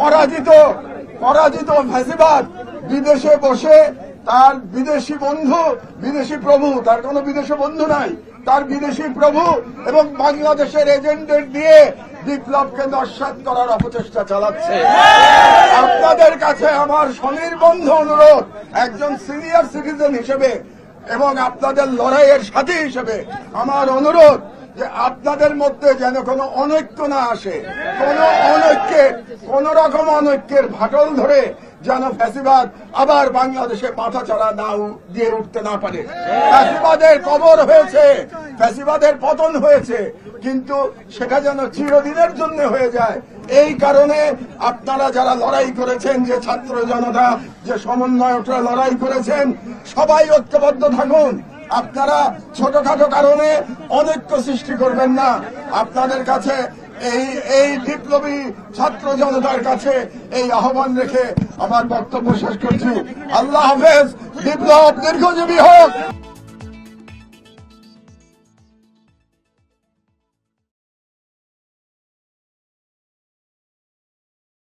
পরাজিত পরাজিত ফ্যাসিবাদ। বিদেশে বসে তার বিদেশি বন্ধু, বিদেশি প্রভু, তার কোনো বিদেশি বন্ধু নাই, তার বিদেশি প্রভু এবং বাংলাদেশের এজেন্টদের দিয়ে বিপ্লবকে নস্বাত করার অপচেষ্টা চালাচ্ছে। আপনাদের কাছে আমার স্বনির্বন্ধ অনুরোধ, একজন সিনিয়র সিটিজেন হিসেবে এবং আপনাদের লড়াইয়ের সাথী হিসেবে আমার অনুরোধ যে আপনাদের মধ্যে যেন কোনো অনৈক্য না আসে, কোন অনৈক্যের, কোন রকম অনৈক্যের ভাটল ধরে যেন ফ্যাসিবাদ আবার বাংলাদেশে মাথা চড়া না দিয়ে উঠতে না পারে। ফ্যাসিবাদের কবর হয়েছে, ফ্যাসিবাদের পতন হয়েছে, কিন্তু সেটা যেন চিরদিনের জন্য হয়ে যায়। এই কারণে আপনারা যারা লড়াই করেছেন, যে ছাত্র জনতা, যে সমন্বয়করা লড়াই করেছেন, সবাই ঐক্যবদ্ধ থাকুন। আপনারা ছোটখাটো কারণে অনৈক্য সৃষ্টি করবেন না। আপনাদের কাছে এই এই বিপ্লবী ছাত্র জনতার কাছে এই আহ্বান রেখে আমার বক্তব্য শেষ করছি। আল্লাহ হাফেজ, বিপ্লব দীর্ঘজীবী হোক।